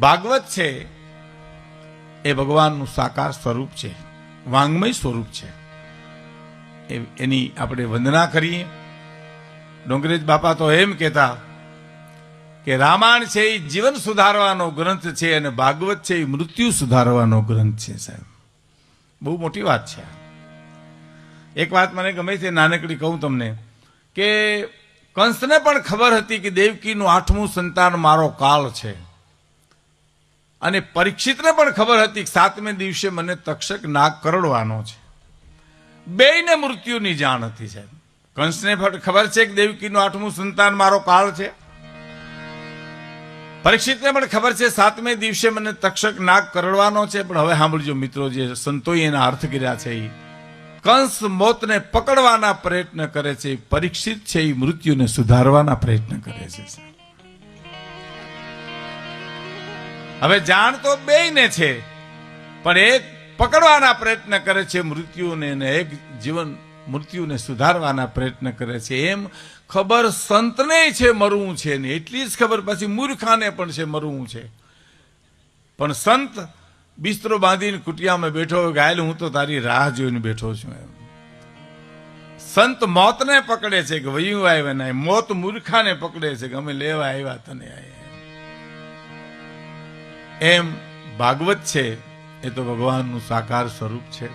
ભાગવત છે, એ ભગવાનનું સાકાર સ્વરૂપ છે, વાંગમય સ્વરૂપ છે. એની આપણે વંદના કરીએ. ડોંગરેજ બાપા તો એમ કહેતા કે રામાયણ છે એ જીવન સુધારવાનો ગ્રંથ છે અને ભાગવત છે એ મૃત્યુ સુધારવાનો ગ્રંથ છે, સાહેબ. બહુ મોટી વાત છે એક વાત મને ગમે છે, નાનકડી કહું તમને કે કંસને પણ ખબર હતી કે દેવકીનું આઠમું સંતાન મારો કાળ છે. અને પરીક્ષિતને પણ ખબર હતી સાતમે દિવસે મને તક્ષક નાગ કરડવાનો છે. બેયને મૃત્યુની જાણ હતી સાહેબ. કંસને ખબર છે કે દેવકીનું આઠમું સંતાન મારો કાળ છે? પરીક્ષિતને પણ ખબર છે સાતમે દિવસે મને તક્ષક નાગ કરડવાનો છે, પણ હવે સાંભળજો મિત્રો જે સંતોએ એના અર્થ કર્યા છે એ કંસ મોતને પકડવાના પ્રયત્ન કરે છે, પરીક્ષિત છે એ મૃત્યુને સુધારવાના પ્રયત્ન કરે છે હવે જાણ તો બેયને છે, પણ એક પકડવાના પ્રયત્ન કરે છે, મૃત્યુને ને એક જીવન મૃત્યુને સુધારવાના પ્રયત્ન કરે છે. એમ ખબર સંતને છે મરવું છે ને, એટલી જ ખબર પછી મૂર્ખાને પણ છે મરવું છે. પણ સંત બિસ્તરો બાંધીને કુટિયામાં બેઠો ગાયલ, હું તો તારી રાહ જોઈને બેઠો છું. એમ. સંત મોતને પકડે છે કે વયું આવ્યા નહીં, મોત મૂર્ખાને પકડે છે કે અમે લેવા આવ્યા તને આયા. એમ ભાગવત છે એ તો ભગવાનનું સાકાર સ્વરૂપ છે.